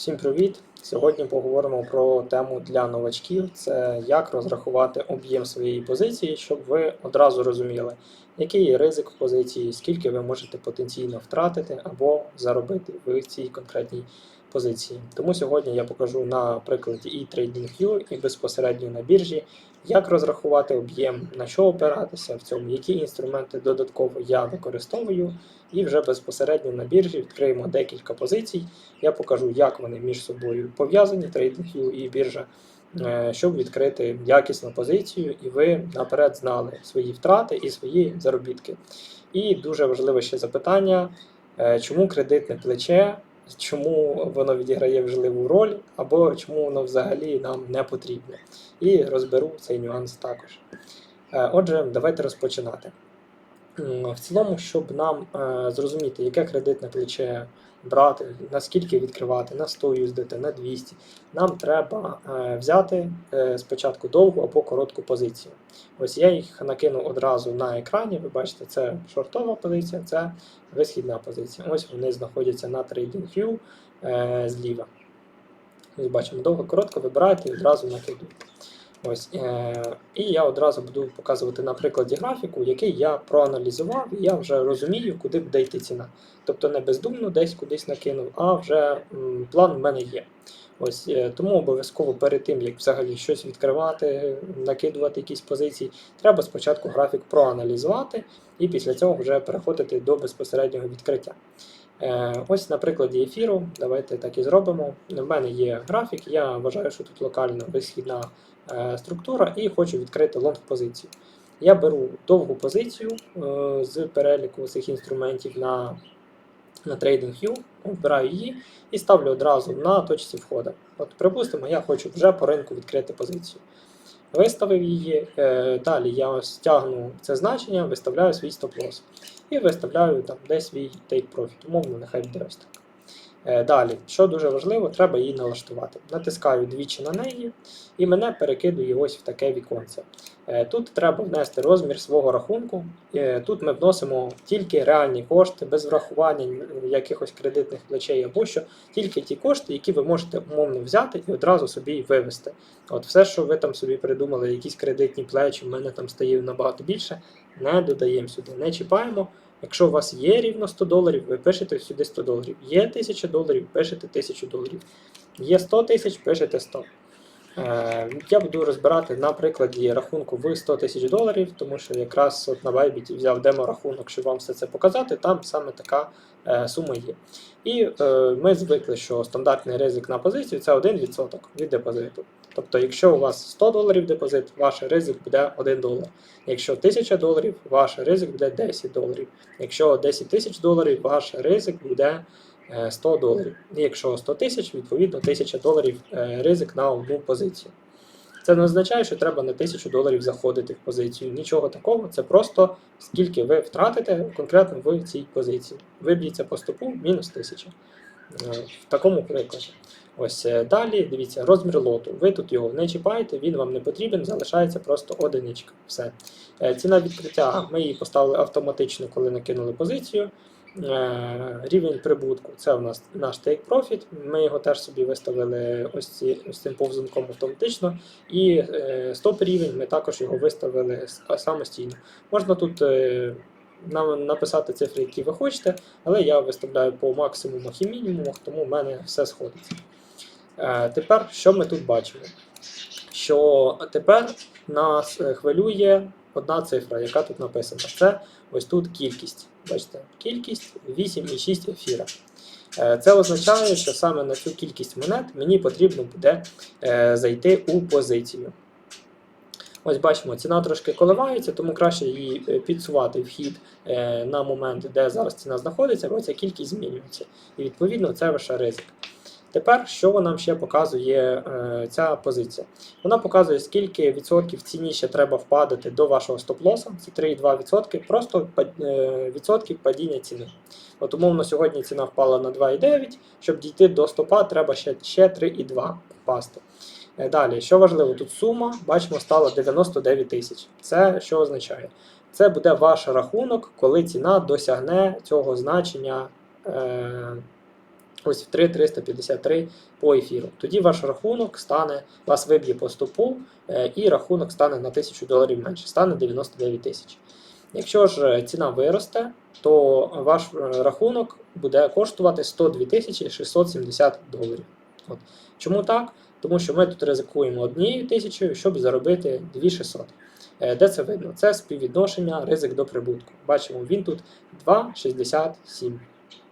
Всім привіт! Сьогодні поговоримо про тему для новачків: це як розрахувати об'єм своєї позиції, щоб ви одразу розуміли, який є ризик в позиції, скільки ви можете потенційно втратити або заробити в цій конкретній позиції. Тому сьогодні я покажу на прикладі і TradingView, і безпосередньо на біржі, як розрахувати об'єм, на що опиратися в цьому, які інструменти додатково я використовую, і вже безпосередньо на біржі відкриємо декілька позицій. Я покажу, як вони між собою пов'язані, TradingView і біржа, е, щоб відкрити якісну позицію, і ви наперед знали свої втрати і свої заробітки. І дуже важливе ще запитання: е, чому кредитне плече, чому воно відіграє важливу роль, або чому воно взагалі нам не потрібне. І розберу цей нюанс також. Е, Отже, давайте розпочинати. В цілому, щоб нам е, зрозуміти, яке кредитне плече брати, наскільки відкривати, на 100 USDT, на 200, нам треба е, взяти е, спочатку довгу або коротку позицію. Ось я їх накину одразу на екрані. Ви бачите, це шортова позиція, це висхідна позиція. Ось вони знаходяться на TradingView е, зліва. Ось бачимо, довго коротко вибираєте і одразу накидуєте. Ось, е, і я одразу буду показувати на прикладі графіку, який я проаналізував, і я вже розумію, куди буде йти ціна. Тобто не бездумно десь кудись накинув, а вже м, план в мене є. Ось е, тому обов'язково перед тим, як взагалі щось відкривати, накидувати якісь позиції, треба спочатку графік проаналізувати і після цього вже переходити до безпосереднього відкриття. Е, Ось на прикладі ефіру, давайте так і зробимо. В мене є графік, я вважаю, що тут локально висхідна структура і хочу відкрити лонг позицію. Я беру довгу позицію е, з переліку цих інструментів на, на TradingView, вбираю її і ставлю одразу на точці входу. От, припустимо, я хочу вже по ринку відкрити позицію. Виставив її, е, далі я ось тягну це значення, виставляю свій стоп-лосс. І виставляю там десь свій take profit. Умовно, нехай буде ось так. Е, Далі, що дуже важливо, треба її налаштувати. Натискаю двічі на неї і мене перекидує ось в таке віконце. Е, Тут треба внести розмір свого рахунку. Е, Тут ми вносимо тільки реальні кошти, без врахування якихось кредитних плечей або що, тільки ті кошти, які ви можете умовно взяти і одразу собі вивести. От все, що ви там собі придумали, якісь кредитні плечі, в мене там стає набагато більше, не додаємо сюди, не чіпаємо. Якщо у вас є рівно 100 доларів, ви пишете сюди 100 доларів. Є 1000 доларів, пишете 1000 доларів. Є 100 тисяч, пишете 100. Е, Я буду розбирати на прикладі рахунку в 100 тисяч доларів, тому що якраз от на Bybit взяв демо-рахунок, щоб вам все це показати, там саме така е, сума є. І е, ми звикли, що стандартний ризик на позицію це 1% від депозиту. Тобто, якщо у вас 100 доларів депозит, ваш ризик буде 1 долар. Якщо 1000 доларів, ваш ризик буде 10 доларів. Якщо 10 тисяч доларів, ваш ризик буде 100 доларів. І якщо 100 тисяч, відповідно 1000 доларів е, ризик на одну позицію. Це не означає, що треба на 1000 доларів заходити в позицію. Нічого такого, це просто скільки ви втратите конкретно в цій позиції. Виб'ється по стопу мінус 1000. Е, В такому прикладі. Ось е, далі, дивіться, розмір лоту. Ви тут його не чіпаєте, він вам не потрібен, залишається просто одиничка. Все. Е, Ціна відкриття ми її поставили автоматично, коли накинули позицію. Е, Рівень прибутку це у нас наш take profit. Ми його теж собі виставили ось, ці, ось цим повзунком автоматично. І е, стоп рівень ми також його виставили самостійно. Можна тут е, нам написати цифри, які ви хочете, але я виставляю по максимумах і мінімумах, тому в мене все сходиться. Тепер що ми тут бачимо? Що тепер нас хвилює одна цифра, яка тут написана. Це ось тут кількість. Бачите, кількість 8,6 ефіра. Е, Це означає, що саме на цю кількість монет мені потрібно буде е, зайти у позицію. Ось бачимо, ціна трошки коливається, тому краще її е, підсувати вхід на момент, де зараз ціна знаходиться, бо ця кількість змінюється. І відповідно це ваш ризик. Тепер, що нам ще показує е, ця позиція? Вона показує, скільки відсотків ціні ще треба впадати до вашого стоп-лоса, це 3,2%, просто е, відсотків падіння ціни. От умовно сьогодні ціна впала на 2,9, щоб дійти до стопа, треба ще, ще 3,2 впасти. Е, Далі, що важливо, тут сума, бачимо, стала 99 тисяч. Це що означає? Це буде ваш рахунок, коли ціна досягне цього значення е, ось в 3,353 по ефіру. Тоді ваш рахунок стане, вас виб'є по стопу, е, і рахунок стане на 1000 доларів менше, стане 99 тисяч. Якщо ж е, ціна виросте, то ваш е, рахунок буде коштувати 102 тисячі 670 доларів. От. Чому так? Тому що ми тут ризикуємо однією тисячою, щоб заробити 2600. Е, Де це видно? Це співвідношення ризик до прибутку. Бачимо, він тут 2,67.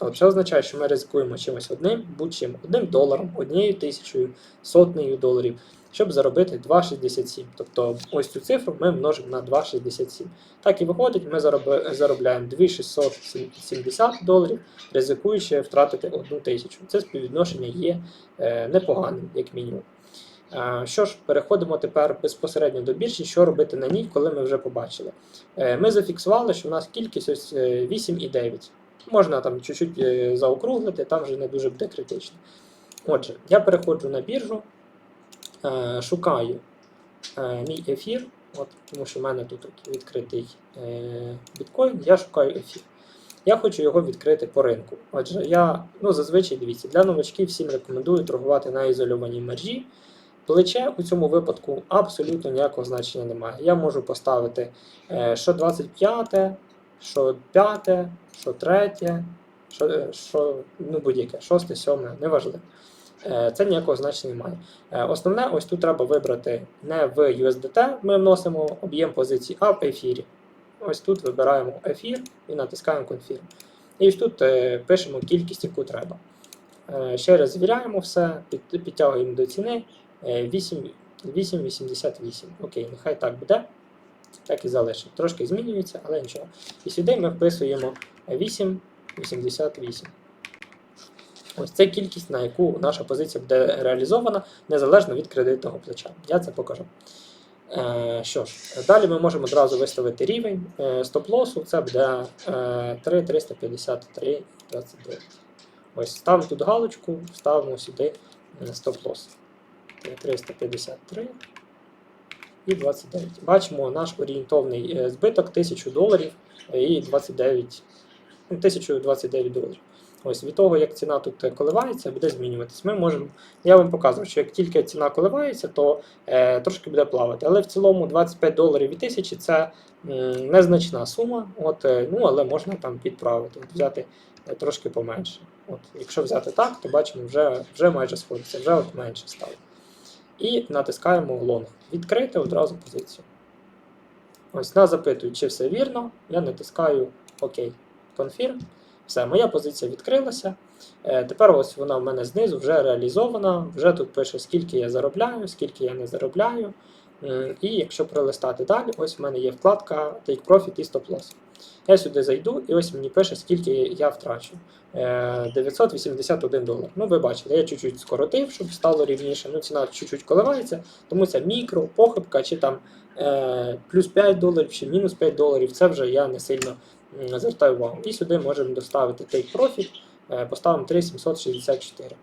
От Це означає, що ми ризикуємо чимось одним, будь-чим, одним доларом, однією тисячою, сотнею доларів, щоб заробити 2,67. Тобто ось цю цифру ми множимо на 2,67. Так і виходить, ми заробляємо 2,670 доларів, ризикуючи втратити одну тисячу. Це співвідношення є е, непоганим, як мінімум. Е, Що ж, переходимо тепер безпосередньо до біржі, що робити на ній, коли ми вже побачили. Е, Ми зафіксували, що у нас кількість ось е, 8,9. Можна там чуть-чуть е, заокруглити, там вже не дуже буде критично. Отже, я переходжу на біржу, е, шукаю е, мій ефір, от, тому що в мене тут відкритий біткоін, я шукаю ефір. Я хочу його відкрити по ринку. Отже, я ну, зазвичай дивіться, для новачків всім рекомендую торгувати на ізольованій мережі. Плече у цьому випадку абсолютно ніякого значення немає. Я можу поставити що 25, що 5, що 3, що, е, що ну, будь-яке, 6, 7, неважливо. Е, Це ніякого значення немає. Е, Основне, ось тут треба вибрати не в USDT, ми вносимо об'єм позицій, а в ефірі. Ось тут вибираємо ефір і натискаємо Confirm. І ось тут пишемо кількість, яку треба. Ще раз звіряємо все, підтягуємо до ціни. Е, 8 8,88. Окей, нехай так буде. Так і залишимо. Трошки змінюється, але нічого. І сюди ми вписуємо 8,88. Ось це кількість, на яку наша позиція буде реалізована незалежно від кредитного плеча. Я це покажу. Е, що ж, далі ми можемо одразу виставити рівень е, стоп-лосу, це буде е, 3,353,29. Ось ставимо тут галочку, ставимо сюди е, стоп-лос. 353 і 29. Бачимо наш орієнтовний е, збиток 1000 доларів і 29, ну, 1029 доларів. Ось від того, як ціна тут е, коливається, буде змінюватись. Ми можемо, я вам показував, що як тільки ціна коливається, то е, трошки буде плавати. Але в цілому 25 доларів і 1000 це м, незначна сума, от, е, ну, але можна там підправити, от, взяти е, трошки поменше. От, якщо взяти так, то бачимо, вже, вже майже сходиться, вже от менше стало. І натискаємо лонг. Відкрити одразу позицію. Ось нас запитують, чи все вірно. Я натискаю ОК. Confirm. Все, моя позиція відкрилася. Е, тепер ось вона в мене знизу вже реалізована. Вже тут пише, скільки я заробляю, скільки я не заробляю. І якщо пролистати далі, ось в мене є вкладка Take Profit і Stop Loss. Я сюди зайду, і ось мені пише, скільки я втрачу. Е, 981 долар. Ну, ви бачили, я чуть-чуть скоротив, щоб стало рівніше. Ну, ціна чуть-чуть коливається, тому це мікро, похибка, чи там е, плюс 5 доларів, чи мінус 5 доларів. Це вже я не сильно звертаю увагу. І сюди можемо доставити Take Profit, е, поставимо 3764.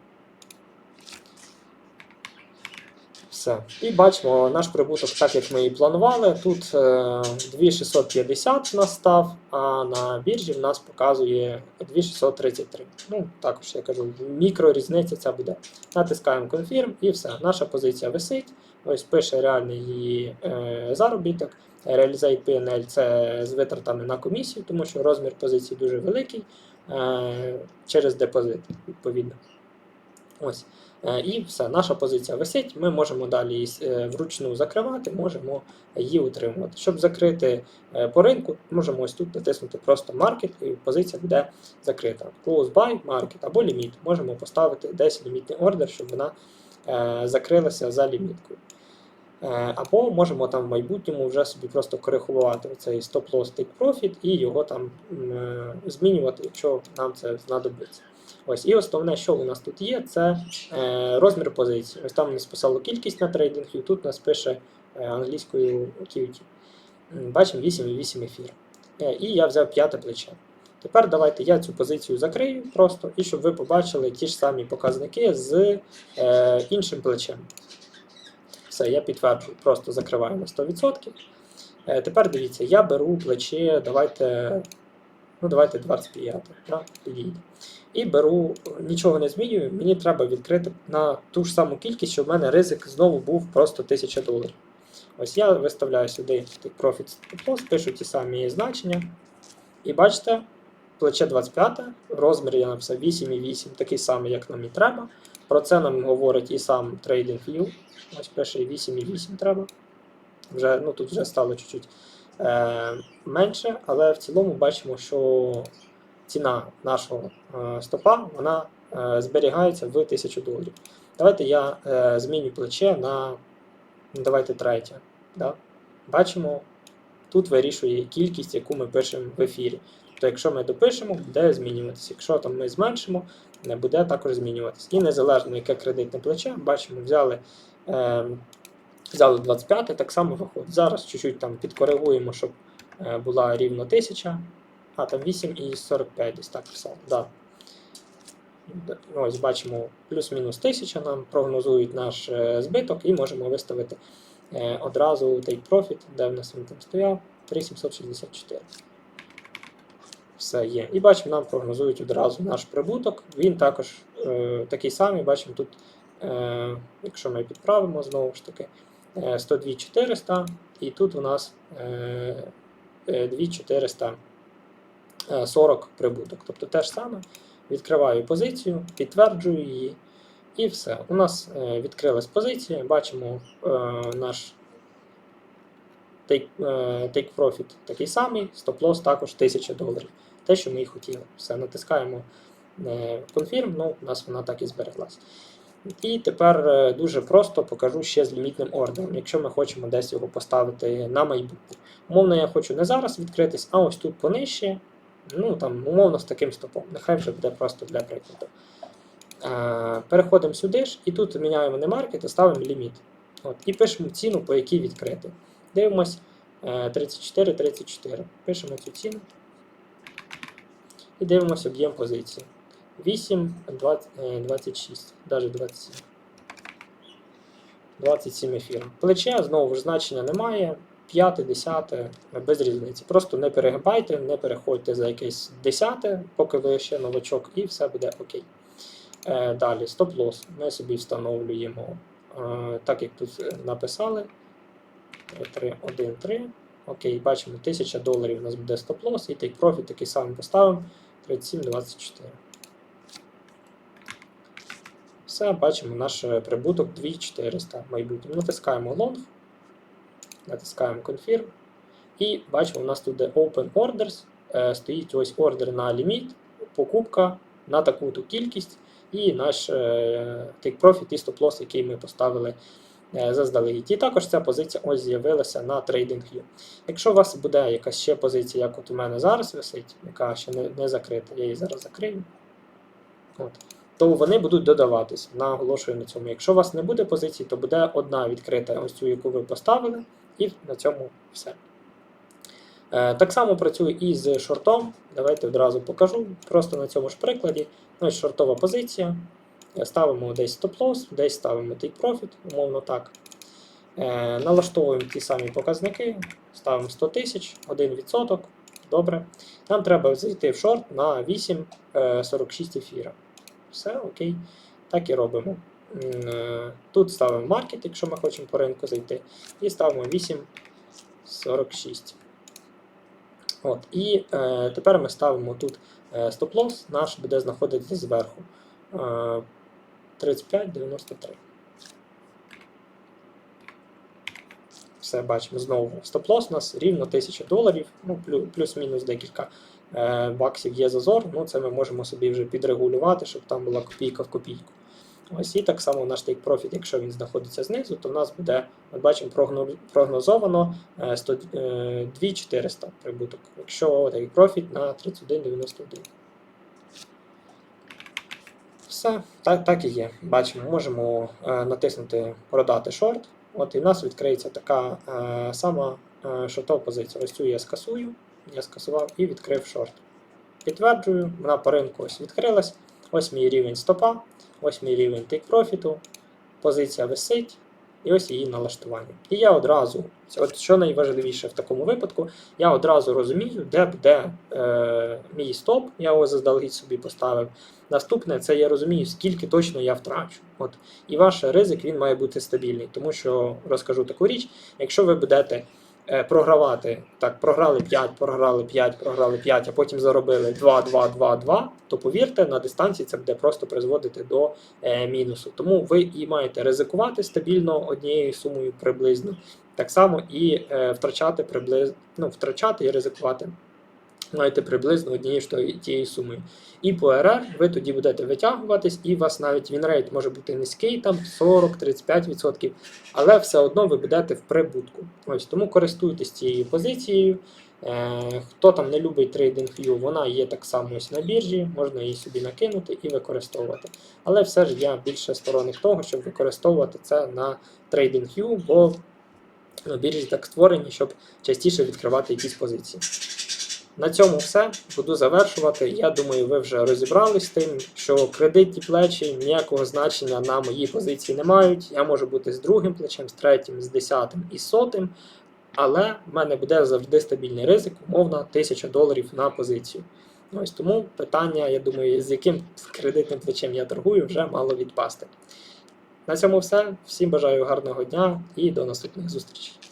Все. І бачимо наш прибуток, так як ми і планували. Тут е, 2650 у нас став, а на біржі в нас показує 2633. Ну, також я кажу, мікро різниця ця буде. Натискаємо Confirm і все. Наша позиція висить. Ось пише реальний її е, заробіток. Realizate PNL це з витратами на комісію, тому що розмір позиції дуже великий е, через депозит, відповідно. Ось. Е, І все, наша позиція висить. Ми можемо далі е, вручну закривати, можемо її утримувати. Щоб закрити е, по ринку, можемо ось тут натиснути просто Market, і позиція буде закрита. Close by, Market або ліміт. Можемо поставити десь лімітний ордер, щоб вона закрилася за ліміткою. Або можемо там в майбутньому вже собі просто коригувати цей стоп-loss take profit і його там змінювати, якщо нам це знадобиться. Ось, і основне, що у нас тут є, це е, розмір позиції. Ось там у нас писало кількість на трейдинг, і тут у нас пише е, англійською QT. Бачимо 8,8 ефір. Е, і я взяв п'яте плече. Тепер давайте я цю позицію закрию просто, і щоб ви побачили ті ж самі показники з е, іншим плечем. Все, я підтверджую, просто закриваю на 100%. Е, тепер дивіться, я беру плече, давайте, ну давайте 25, да. І беру, нічого не змінюю, мені треба відкрити на ту ж саму кількість, щоб в мене ризик знову був просто 1000 доларів. Ось я виставляю сюди profit stop пишу ті самі значення. І бачите, плече 25, розмір я написав 8,8, такий самий, як нам і треба. Про це нам говорить і сам TradingView. Ось пише 8,8 треба. Вже, ну, тут вже стало чуть-чуть е, менше, але в цілому бачимо, що ціна нашого е, стопа вона е, зберігається в 1000 доларів. Давайте я е, зміню плече на ну, давайте третє. Да? Бачимо, тут вирішує кількість, яку ми пишемо в ефірі. Тобто, якщо ми допишемо, буде змінюватися. Якщо там ми зменшимо, не буде також змінюватися. І незалежно яке кредитне плече, бачимо, взяли, е, взяли 25, так само виходить. Зараз чуть-чуть там підкоригуємо, щоб була рівно 1000, а, там 8 і 45 десь так писав. Да. Ось бачимо плюс-мінус 1000, нам прогнозують наш е, збиток і можемо виставити е, одразу take profit, де в нас він там стояв, 3764. Все є. І бачимо, нам прогнозують одразу наш прибуток. Він також е, такий самий, бачимо тут, е, якщо ми підправимо знову ж таки, е, 102 400, і тут у нас е, е 2400. Е, 40 прибуток. Тобто те ж саме. Відкриваю позицію, підтверджую її. І все. У нас е, відкрилась позиція, бачимо е, наш take, profit такий самий, стоп-лосс також 1000 доларів. Те, що ми і хотіли. Все, натискаємо Confirm, ну, у нас вона так і збереглась. І тепер дуже просто покажу ще з лімітним ордером, якщо ми хочемо десь його поставити на майбутнє. Умовно, я хочу не зараз відкритись, а ось тут понижче. Ну там, умовно, з таким стопом. Нехай вже буде просто для прикладу. Е, переходимо сюди ж, і тут міняємо не маркет, а ставимо ліміт. От, і пишемо ціну, по якій відкрити. Дивимось е, 34-34. Пишемо цю ціну. І дивимося об'єм позиції. 8, 20, е, 26, навіть 27. 27 ефірів. Плече знову ж значення немає. 5, 10, без різниці. Просто не перегибайте, не переходьте за якесь 10, поки ви ще новачок, і все буде окей. Е, далі, стоп-лосс. Ми собі встановлюємо, е, так як тут е, написали. 3, 1, 3. Окей, бачимо, 1000 доларів у нас буде стоп-лосс, і take profit такий самий поставимо 37,24. Все, бачимо наш прибуток 2400 в майбутньому. Натискаємо long, натискаємо Confirm. І бачимо, у нас тут де Open Orders. е, Стоїть ось ордер на ліміт, покупка на таку-ту кількість, і наш е, take profit і стоп-лосс, який ми поставили е, заздалегідь. І також ця позиція ось з'явилася на TradingView. Якщо у вас буде якась ще позиція, як от у мене зараз висить, яка ще не, не закрита, я її зараз закрию. От. То вони будуть додаватися. Наголошую на цьому. Якщо у вас не буде позиції, то буде одна відкрита, ось цю, яку ви поставили, і на цьому все. Е, Так само працює і з шортом. Давайте одразу покажу. Просто на цьому ж прикладі. Ну, шортова позиція. Е, Ставимо десь стоп-лосс, десь ставимо take profit, умовно так. Е, Налаштовуємо ті самі показники, ставимо 100 тисяч, 1%. Добре. Нам треба зайти в шорт на 8,46 ефіра. Все окей. Так і робимо. Е, Тут ставимо маркет, якщо ми хочемо по ринку зайти, і ставимо 8,46. От. І е, тепер ми ставимо тут е, стоп-лосс, наш буде знаходитися зверху. Е, 35,93. Все бачимо знову. Стоп-лосс у нас рівно 1000 доларів, ну, плюс-мінус декілька е, баксів є зазор. Ну, це ми можемо собі вже підрегулювати, щоб там була копійка в копійку. Ось і так само наш take profit, якщо він знаходиться знизу, то в нас буде, ми бачимо, прогнозовано е, 100, е, 2400 прибуток. Якщо take profit на 31,91. Все, так, так і є. Бачимо, можемо е, натиснути продати шорт. От і в нас відкриється така е, сама е, шортова позиція. Ось цю я скасую, я скасував і відкрив шорт. Підтверджую, вона по ринку ось відкрилась. Ось мій рівень стопа, ось мій рівень take профіту. Позиція висить. і ось її налаштування. І я одразу, от що найважливіше в такому випадку, я одразу розумію, де буде е, мій стоп, я його заздалегідь собі поставив. Наступне це я розумію, скільки точно я втрачу. От. І ваш ризик він має бути стабільний, тому що розкажу таку річ, якщо ви будете програвати, так, програли 5, програли 5, програли 5, а потім заробили 2, 2, 2, 2, то повірте, на дистанції це буде просто призводити до е, мінусу. Тому ви і маєте ризикувати стабільно однією сумою приблизно, так само і е, втрачати приблизно, ну, втрачати і ризикувати. Маєте приблизно однією ж тією сумою. І по РР ви тоді будете витягуватись, і у вас навіть вінрейт може бути низький, там 40-35%, але все одно ви будете в прибутку. Ось тому користуйтесь цією позицією. Е, хто там не любить TradingView, вона є так само ось на біржі, можна її собі накинути і використовувати. Але все ж я більше сторонник того, щоб використовувати це на TradingView, бо ну, біржі так створені, щоб частіше відкривати якісь позиції. На цьому все. Буду завершувати. Я думаю, ви вже розібрались з тим, що кредитні плечі ніякого значення на моїй позиції не мають. Я можу бути з другим плечем, з третім, з десятим і сотим, але в мене буде завжди стабільний ризик, умовно 1000 доларів на позицію. Ось тому питання, я думаю, з яким кредитним плечем я торгую, вже мало відпасти. На цьому все. Всім бажаю гарного дня і до наступних зустрічей.